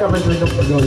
จะมาช่วยกับโดน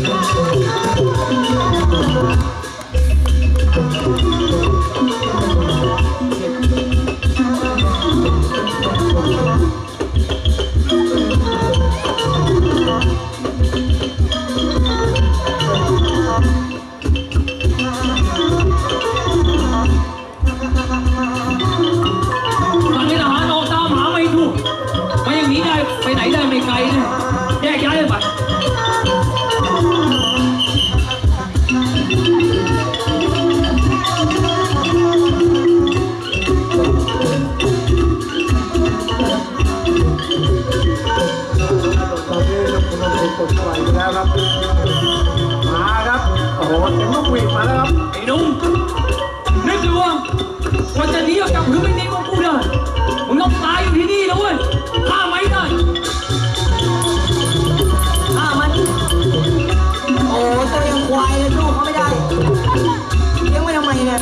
โอ้โหเสียงนกหวีดมาแล้วครับ ไอ้หนุ่มนึกดูว่าว่าจะหนีออกจากพื้นแผ่นดินของกูได้มึงต้องตายอยู่ที่นี่นะเว้ยฆ่าไม่ได้ฆ่ามันโอ้ตัวยังควายเลยลูกเขาไม่ได้เลี้ยงไว้ทำไมเนี่ย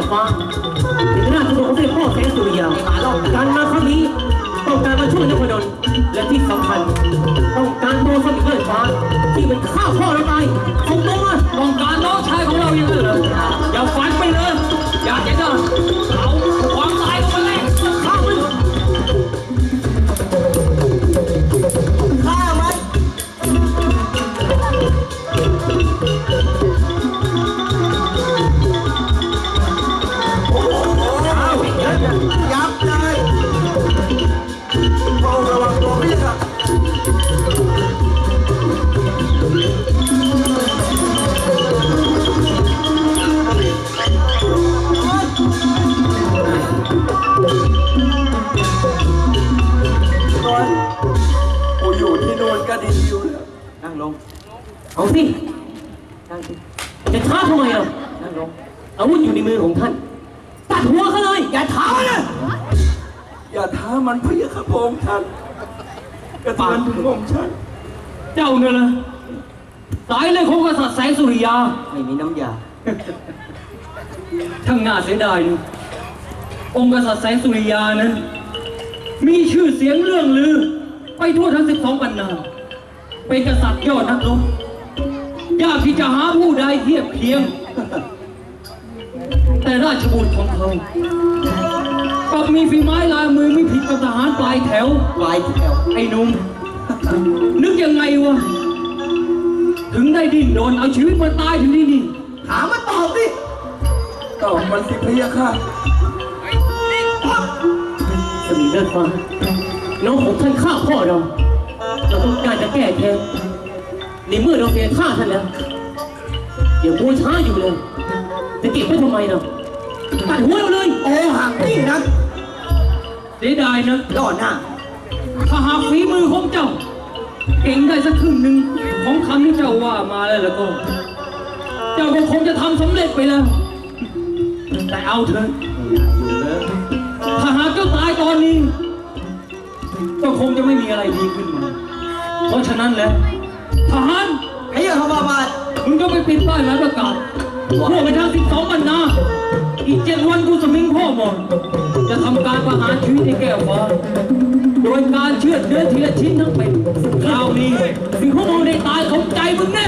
เงาว่าแก้วฟ้าถึงหน้าทุกคนเสด็จพ่อแสงสุริยาการมาครั้งนี้ต้องการมาช่วยนพดล นั่งลง เอาสิจะช้าทำไมอะนั่งลง อาวุธอยู่ในมือของท่านตัดหัวเขาเลย อย่าท้ามันเลยอย่าท้ามันเพี่ครับผมท่านกระเทือนถึงผมฉันเจ้าเนี่ยนะสายเลยของกษัตริย์แสงสุริยา ไม่มีน้ำยาช่างน่าเสียดายนะองค์กษัตริย์แสงสุริยานะมีชื่อเสียงเรื่องลือ ไปทั่วทั้งสิบสองปันนา เป็นกษัตริย์ยอดนักรบยากที่จะหาผู้ใดเทียบเคียง แต่ราชบุตรของเขากลับมีฝีไม้ลายมือไม่ผิดกับทหารปลายแถว ปลายแถว ไอ้หนุ่มนึกยังไงวะ ถึงได้ดิ้นโดนเอาชีวิตมาตายถึงที่นี่ ถามมาตอบดิตอบมันสิพี่ค่ะสมิงเลิศฟ้าน้องของท่านฆ่าพ่อเรา เราต้องการจะแก้แค้นในเมื่อเราเสียท่าท่านแล้วอย่ามัวช้าอยู่เลยจะเก็บไว้ทำไมเราตัดหัวเราเลยโอ้หักนี่นะเสียดายนะยอดหน้าถ้าหากฝีมือของเจ้า เก่งได้สักครึ่งหนึ่งของคำที่เจ้าว่ามาแล้วแล้วก็ เจ้าก็คงจะทำสำเร็จไปแล้ว แต่เอาเถอะอยู่เลยถ้าหากเจ้าตายตอนนี้ ก็คงจะไม่มีอะไรดีขึ้นมา เพราะฉะนั้นแล้วทหารไอ้เหี้ยเขามาบาดมึงก็ไปปิดป้ายหมายประกาศพวกไปทางสิบสองบรรณาอีกเจ็ดวันกูสมิงพ่อหมดจะทำการประหารชีวิตในแก้วฟ้าโดยการเชือดเนื้อทีละชิ้นทั้งเป็นคราวนี้สิ่งพวกมึงได้ตายสมใจมึงแน่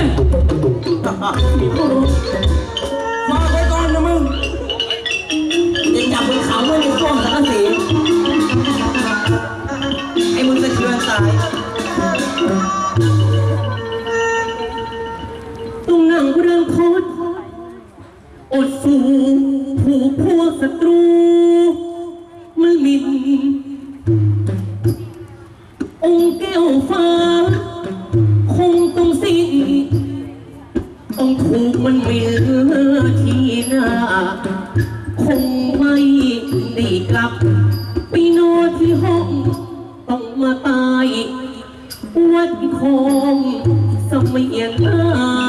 อดสูผู้พวกศัตรูมลินองค์แก้วฟ้า คงต้องสิ้นต้องถูกมันเวลทีหน้า คงไม่ได้กลับ ไปนอนที่ห้องต้องมาตายวัดคงสมัยหน้า